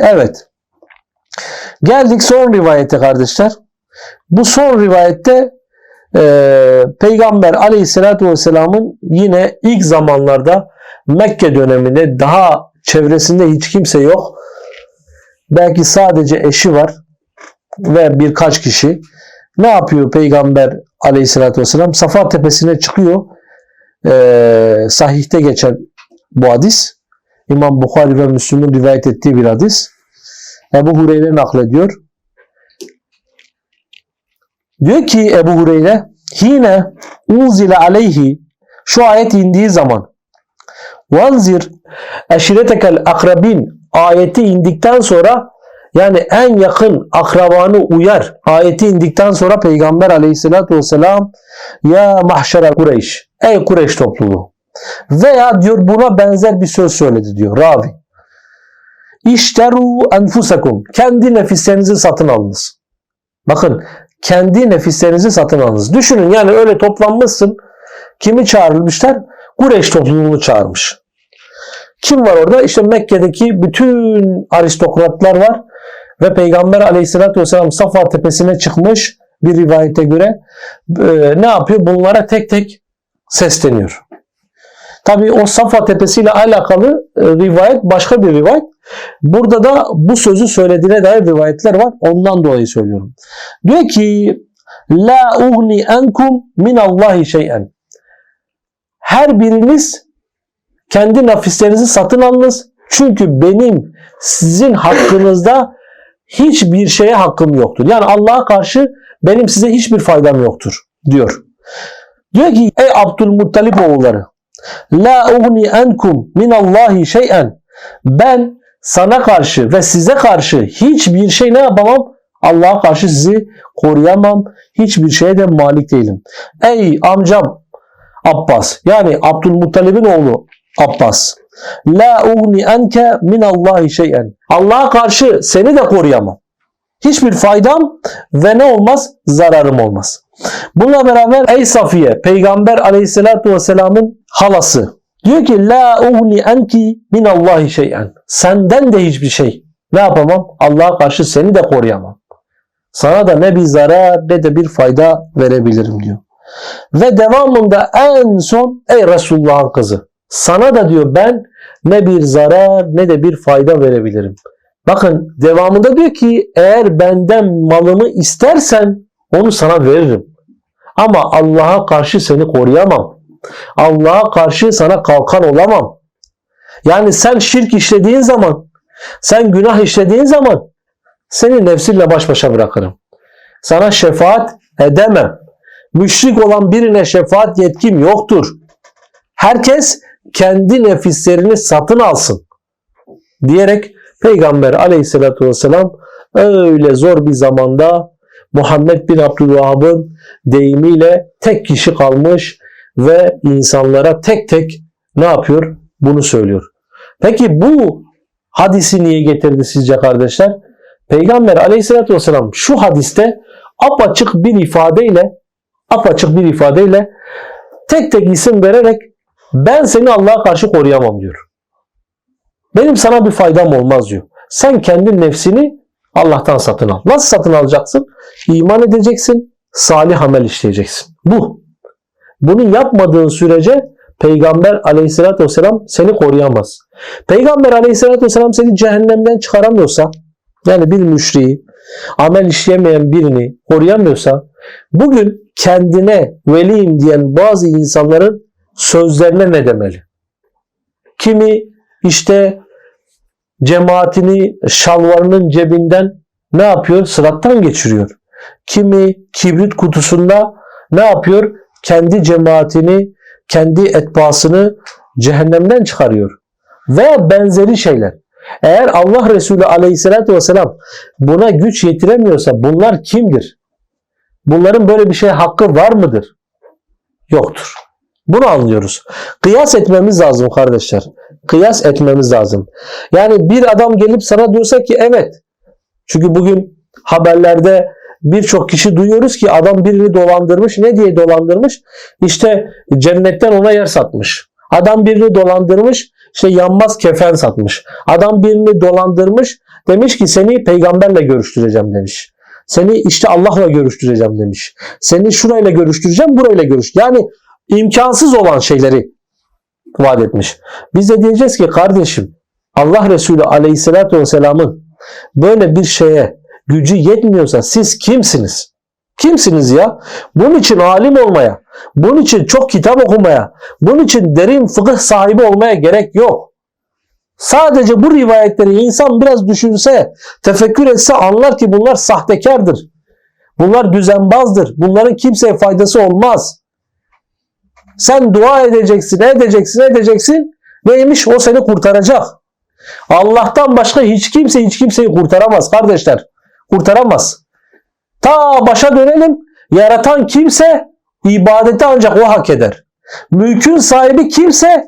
Evet. Geldik son rivayete kardeşler. Bu son rivayette e, Peygamber aleyhissalatü vesselamın yine ilk zamanlarda Mekke döneminde daha çevresinde hiç kimse yok. Belki sadece eşi var ve birkaç kişi. Ne yapıyor Peygamber aleyhissalatü vesselam? Safa tepesine çıkıyor. E, sahihte geçen bu hadis. İmam Bukhari ve Müslüm'ün rivayet ettiği bir hadis. Ebu Hureyre naklediyor. Diyor ki Ebu Hureyre Hine unzile aleyhi şu ayet indiği zaman vanzir eşiretekel akrabin ayeti indikten sonra yani en yakın akrabanı uyar ayeti indikten sonra Peygamber aleyhissalatü vesselam ya mahşere Kureyş ey Kureyş topluluğu veya diyor buna benzer bir söz söyledi diyor ravi. İşteru enfusakum. Kendi nefislerinizi satın alınız. Bakın kendi nefislerinizi satın alınız. Düşünün yani öyle toplanmışsın. Kimi çağrılmışlar? Kureyş topluluğunu çağırmış. Kim var orada? İşte Mekke'deki bütün aristokratlar var. Ve Peygamber aleyhissalatü vesselam Safa tepesine çıkmış bir rivayete göre e, ne yapıyor? Bunlara tek tek sesleniyor. Tabi o Safa Tepesi ile alakalı e, rivayet başka bir rivayet. Burada da bu sözü söylediğine dair rivayetler var. Ondan dolayı söylüyorum. Diyor ki La ugni enkum min Allahi şey'en. Her biriniz kendi nafislerinizi satın alınız. Çünkü benim sizin hakkınızda hiçbir şeye hakkım yoktur. Yani Allah'a karşı benim size hiçbir faydam yoktur diyor. Diyor ki ey Abdülmuttalip oğulları La ugni enkum min Allahi şey'en. Ben sana karşı ve size karşı hiçbir şey ne yapamam? Allah'a karşı sizi koruyamam. Hiçbir şeye de malik değilim. Ey amcam Abbas yani Abdülmuttalib'in oğlu Abbas. La ugni enke min Allahi şey'en. Allah'a karşı seni de koruyamam. Hiçbir faydam ve ne olmaz? Zararım olmaz. Bununla beraber ey Safiye Peygamber aleyhissalatü vesselamın halası diyor ki la ugni enki min Allahi şey'en. Senden de hiçbir şey ne yapamam? Allah'a karşı seni de koruyamam. Sana da ne bir zarar ne de bir fayda verebilirim diyor. Ve devamında en son ey Resulullah'ın kızı sana da diyor ben ne bir zarar ne de bir fayda verebilirim. Bakın devamında diyor ki eğer benden malımı istersen onu sana veririm. Ama Allah'a karşı seni koruyamam. Allah'a karşı sana kalkan olamam. Yani sen şirk işlediğin zaman, sen günah işlediğin zaman seni nefsinle baş başa bırakırım. Sana şefaat edemem. Müşrik olan birine şefaat yetkim yoktur. Herkes kendi nefislerini satın alsın. Diyerek Peygamber aleyhissalatü vesselam öyle zor bir zamanda Muhammed bin Abdülvahhab'ın deyimiyle tek kişi kalmış ve insanlara tek tek ne yapıyor? Bunu söylüyor. Peki bu hadisi niye getirdi sizce kardeşler? Peygamber aleyhissalatü vesselam şu hadiste apaçık bir ifadeyle apaçık bir ifadeyle tek tek isim vererek ben seni Allah'a karşı koruyamam diyor. Benim sana bir faydam olmaz diyor. Sen kendi nefsini Allah'tan satın al. Nasıl satın alacaksın? İman edeceksin, salih amel işleyeceksin. Bu. Bunu yapmadığın sürece Peygamber aleyhissalatü vesselam seni koruyamaz. Peygamber aleyhissalatü vesselam seni cehennemden çıkaramıyorsa, yani bir müşriği, amel işleyemeyen birini koruyamıyorsa, bugün kendine veliyim diyen bazı insanların sözlerine ne demeli? Kimi işte cemaatini şalvarının cebinden ne yapıyor? Sırattan geçiriyor. Kimi kibrit kutusunda ne yapıyor? Kendi cemaatini, kendi etbasını cehennemden çıkarıyor. Ve benzeri şeyler. Eğer Allah Resulü aleyhissalatü vesselam buna güç yetiremiyorsa bunlar kimdir? Bunların böyle bir şeye hakkı var mıdır? Yoktur. Bunu anlıyoruz. Kıyas etmemiz lazım kardeşler. Kıyas etmemiz lazım. Yani bir adam gelip sana diyorsa ki evet. Çünkü bugün haberlerde birçok kişi duyuyoruz ki adam birini dolandırmış. Ne diye dolandırmış? İşte cennetten ona yer satmış. Adam birini dolandırmış. işte yanmaz kefen satmış. Adam birini dolandırmış. Demiş ki seni peygamberle görüştüreceğim demiş. Seni işte Allah'la görüştüreceğim demiş. Seni şurayla görüştüreceğim, burayla görüş. Yani imkansız olan şeyleri vaat etmiş. Biz de diyeceğiz ki kardeşim Allah Resulü Aleyhisselatü Vesselam'ın böyle bir şeye gücü yetmiyorsa siz kimsiniz? Kimsiniz ya? Bunun için alim olmaya, bunun için çok kitap okumaya, bunun için derin fıkıh sahibi olmaya gerek yok. Sadece bu rivayetleri insan biraz düşünse, tefekkür etse anlar ki bunlar sahtekardır. Bunlar düzenbazdır. Bunların kimseye faydası olmaz. Sen dua edeceksin, edeceksin, edeceksin. Neymiş? O seni kurtaracak. Allah'tan başka hiç kimse hiç kimseyi kurtaramaz kardeşler. Kurtaramaz. Ta başa dönelim. Yaratan kimse ibadeti ancak o hak eder. Mülkün sahibi kimse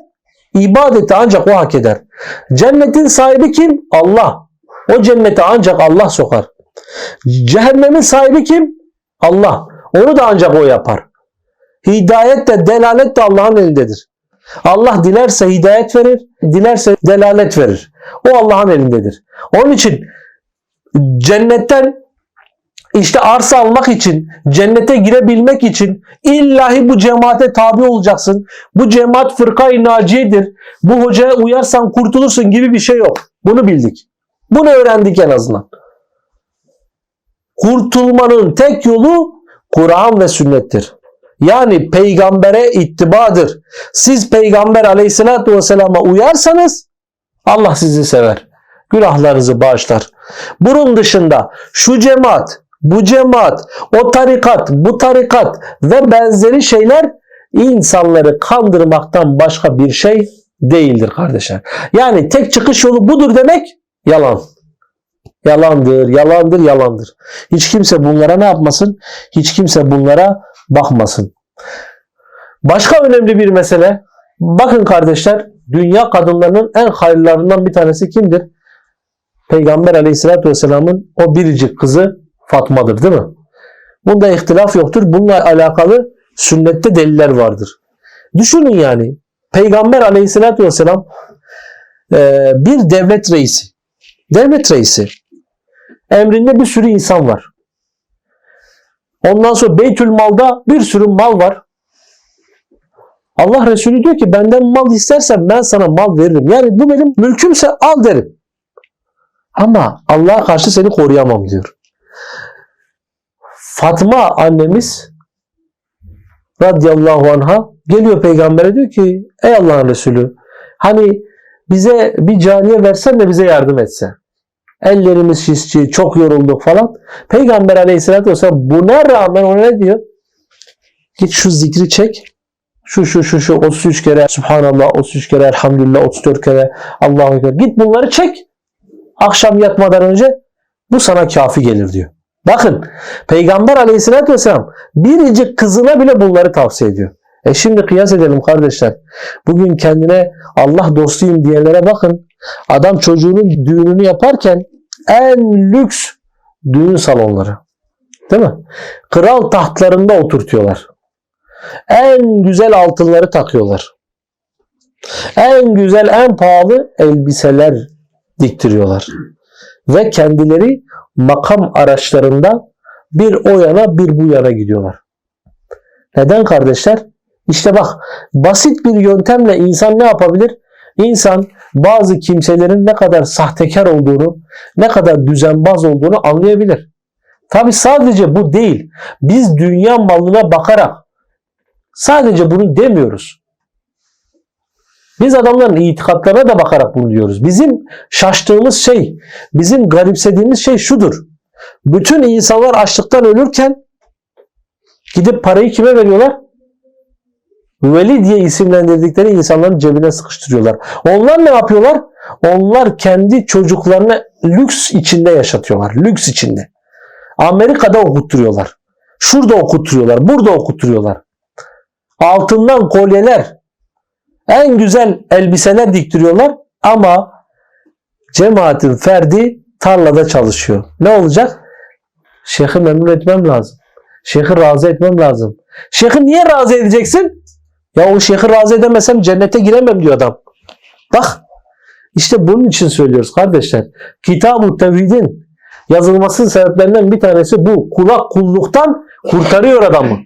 ibadeti ancak o hak eder. Cennetin sahibi kim? Allah. O cennete ancak Allah sokar. Cehennemin sahibi kim? Allah. Onu da ancak o yapar. Hidayet de delalet de Allah'ın elindedir. Allah dilerse hidayet verir, dilerse delalet verir. O Allah'ın elindedir. Onun için cennetten işte arsa almak için, cennete girebilmek için illahi bu cemaate tabi olacaksın. Bu cemaat fırkayı naciyedir. Bu hocaya uyarsan kurtulursun gibi bir şey yok. Bunu bildik. Bunu öğrendik en azından. Kurtulmanın tek yolu Kur'an ve sünnettir. Yani peygambere ittibadır. Siz peygamber aleyhissalatü vesselama uyarsanız Allah sizi sever. Günahlarınızı bağışlar. Bunun dışında şu cemaat, bu cemaat, o tarikat, bu tarikat ve benzeri şeyler insanları kandırmaktan başka bir şey değildir kardeşler. Yani tek çıkış yolu budur demek yalan. Yalandır, yalandır, yalandır. Hiç kimse bunlara ne yapmasın? Hiç kimse bunlara bakmasın. Başka önemli bir mesele. Bakın kardeşler, dünya kadınlarının en hayırlarından bir tanesi kimdir? Peygamber aleyhissalatü vesselamın o biricik kızı Fatma'dır değil mi? Bunda ihtilaf yoktur. Bununla alakalı sünnette deliller vardır. Düşünün yani Peygamber aleyhissalatü vesselam bir devlet reisi. Devlet reisi. Emrinde bir sürü insan var. Ondan sonra Beytül Mal'da bir sürü mal var. Allah Resulü diyor ki benden mal istersen ben sana mal veririm. Yani bu benim mülkümse al derim. Ama Allah'a karşı seni koruyamam diyor. Fatma annemiz radıyallahu anha geliyor peygambere diyor ki ey Allah'ın Resulü hani bize bir caniye versen de bize yardım etse. Ellerimiz şişçi, çok yorulduk falan. Peygamber aleyhissalatü vesselam buna rağmen ona ne diyor? Git şu zikri çek. Şu şu şu şu 33 kere Subhanallah, 33 kere Elhamdülillah, 34 kere Allahu Ekber. Git bunları çek. Akşam yatmadan önce bu sana kafi gelir diyor. Bakın Peygamber aleyhissalatü vesselam biricik kızına bile bunları tavsiye ediyor. E şimdi kıyas edelim kardeşler. Bugün kendine Allah dostuyum diyenlere bakın. Adam çocuğunun düğününü yaparken en lüks düğün salonları. Değil mi? Kral tahtlarında oturtuyorlar. En güzel altınları takıyorlar. En güzel, en pahalı elbiseler diktiriyorlar. Ve kendileri makam araçlarında bir o yana bir bu yana gidiyorlar. Neden kardeşler? İşte bak basit bir yöntemle insan ne yapabilir? İnsan bazı kimselerin ne kadar sahtekar olduğunu, ne kadar düzenbaz olduğunu anlayabilir. Tabi sadece bu değil. Biz dünya malına bakarak sadece bunu demiyoruz. Biz adamların itikatlarına da bakarak bunu diyoruz. Bizim şaştığımız şey, bizim garipsediğimiz şey şudur. Bütün insanlar açlıktan ölürken gidip parayı kime veriyorlar? Veli diye isimlendirdikleri insanların cebine sıkıştırıyorlar. Onlar ne yapıyorlar? Onlar kendi çocuklarını lüks içinde yaşatıyorlar. Lüks içinde. Amerika'da okutturuyorlar. Şurada okutturuyorlar. Burada okutturuyorlar. Altından kolyeler, en güzel elbiseler diktiriyorlar ama cemaatin ferdi tarlada çalışıyor. Ne olacak? Şeyhi memnun etmem lazım. Şeyhi razı etmem lazım. Şeyhi niye razı edeceksin? Ya o şeyhi razı edemezsem cennete giremem diyor adam. Bak işte bunun için söylüyoruz kardeşler. Kitab-ı Tevhid'in yazılmasının sebeplerinden bir tanesi bu. Kula kulluktan kurtarıyor adamı.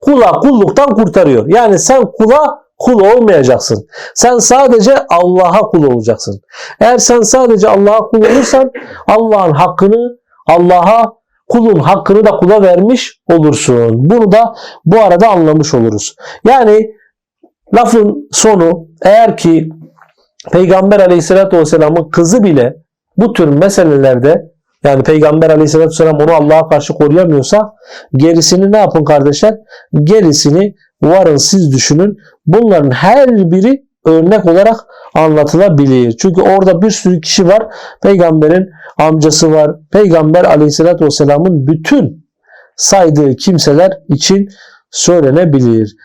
Kula kulluktan kurtarıyor. Yani sen kula kul olmayacaksın. Sen sadece Allah'a kul olacaksın. Eğer sen sadece Allah'a kul olursan Allah'ın hakkını Allah'a kulun hakkını da kula vermiş olursun. Bunu da bu arada anlamış oluruz. Yani lafın sonu eğer ki Peygamber aleyhissalatü vesselamın kızı bile bu tür meselelerde yani Peygamber aleyhissalatü vesselam onu Allah'a karşı koruyamıyorsa gerisini ne yapın kardeşler? Gerisini varın siz düşünün. Bunların her biri örnek olarak anlatılabilir. Çünkü orada bir sürü kişi var. Peygamberin amcası var. Peygamber aleyhissalatü vesselamın bütün saydığı kimseler için söylenebilir.